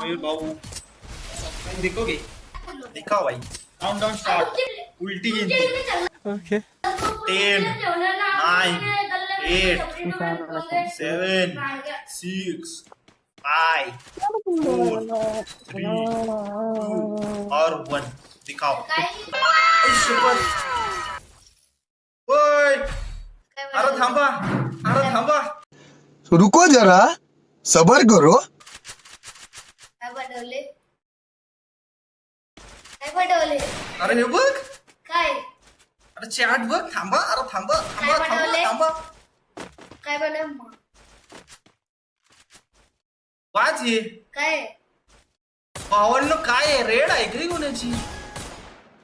मयूर भाऊ देखोगे दिखाओ भाई काउंट डाउन स्टार्ट उल्टी गिनती okay ten nine eight seven six five four three और वन दिखाओ ओय अरे थांबा अरे थांबा रुको जरा सबर करो बनवले काय बनवले अरे हे बघ. काय? अरे चॅट बघ. थांबा. अरे थांबा. थांबा. काय थांबा. बनवलंय? थांबा. काय बनव वाच हे काय? पावलं काय आहे? रेड आहे का कोणाची?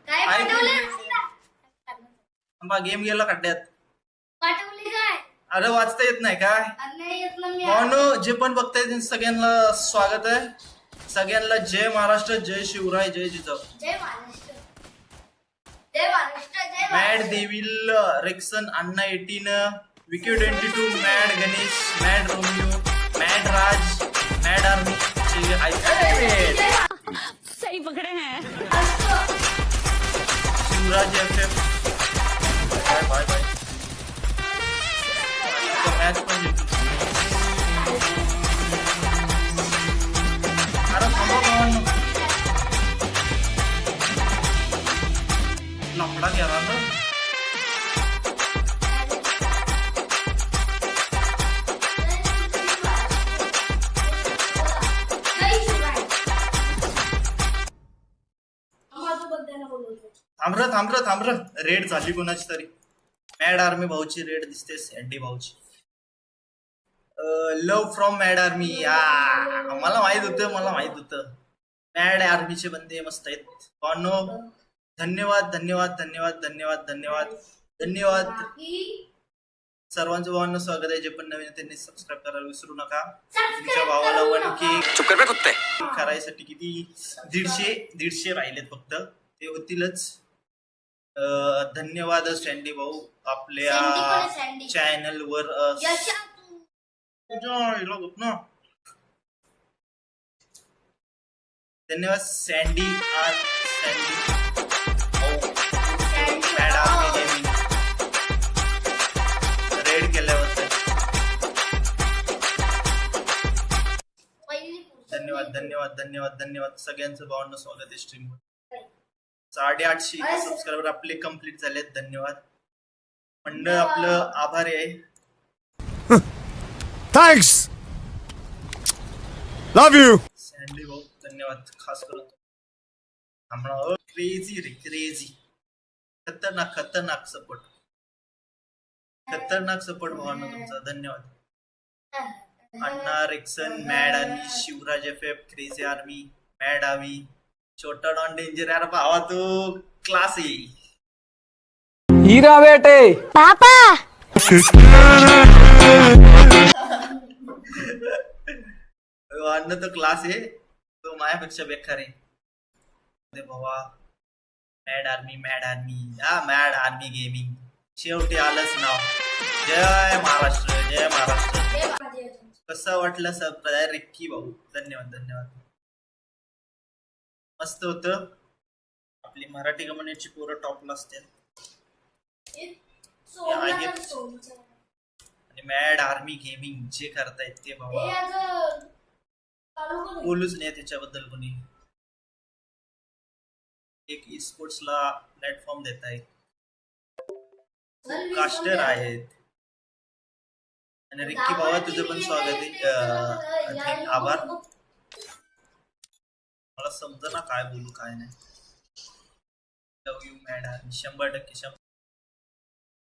काय बनवले थांबा गेम गेला खड्ड्यात. पाठवली काय? अरे वाचता येत नाही काय? अरे नाही येत ना मी. भावानो जे पण बघताय त्यांचं सगळ्यांना स्वागत आहे. सगळ्यांना जय महाराष्ट्र जय शिवराय जय जिजाऊ. जय महाराष्ट्र. जय महाराष्ट्र जय मॅड देविल रेक्सन अण्णा एटीन विके twenty two mad Ganesh mad Romeo mad Raj mad army सही पकड़े हैं. Shivraj F F. Bye bye bye. Match पण थांबर थांबर थांबर. रेड झाली कोणाची तरी. मॅड आर्मी भाऊची रेड दिसते Sandy भाऊची. Love from mad army. या मला माहीत होतं मला माहीत होतं. मॅड आर्मीचे बंदे मस्त आहेत. पानो धन्यवाद धन्यवाद धन्यवाद धन्यवाद धन्यवाद धन्यवाद. सर्वांचं भावांना स्वागत आहे. जे पण नवीन त्यांनी सबस्क्राईब करायला विसरू नका. तुमच्या भावाला वन के करायसाठी किती? दीडशे दीडशे राहिलेत फक्त. ते होतीलच. धन्यवाद सँडी भाऊ. आपल्या? चॅनल वर. धन्यवाद Sandy R Sandy madam raid केल्याबद्दल. पुस्तक धन्यवाद धन्यवाद धन्यवाद धन्यवाद. सगळ्यांचं भावांना स्वागत आहे स्ट्रीम साडेआठशे सबस्क्रायबर आपले कंप्लीट झालेत. धन्यवाद. मंडळ आपलं आभारी आहे. थैंक्स लव यू सँडी भाऊ धन्यवाद. खास करून आम्हाला क्रेझी रे क्रेझी खतरनाक खतरनाक सपोर्ट खतरनाक सपोर्ट भावांना तुमचा. धन्यवाद. अण्णा रेक्सन मॅड आणि Shivraj F F crazy army mad army छोटा डॉन डेंजर यार भावा तो क्लास आहे हीरा बेटे! अन्न तो क्लास आहे तो माझ्यापेक्षा बेकार आहे. अरे भावा. मॅड आर्मी मॅड आर्मी हा मॅड आर्मी गेमिंग शेवटी आलंच नाव. जय महाराष्ट्र जय महाराष्ट्र. कसं वाटलं संप्रदाय रिक्की भाऊ. धन्यवाद धन्यवाद. मस्त होत. आपली मराठी कम्युनिटीची पोरं टॉपला असतील. आणि मॅड आर्मी गेमिंग जे करतायत ते करू. बोलूच नाही त्याच्याबद्दल कोणी. एक ला प्लॅटफॉर्म देत आहेत मी कास्टर आहेत. आणि रिक्की भावा तुझं पण स्वागत आहे. आभार. समजा ना काय बोलू काय नाही. लव यू मॅड शंभर टक्के शंभर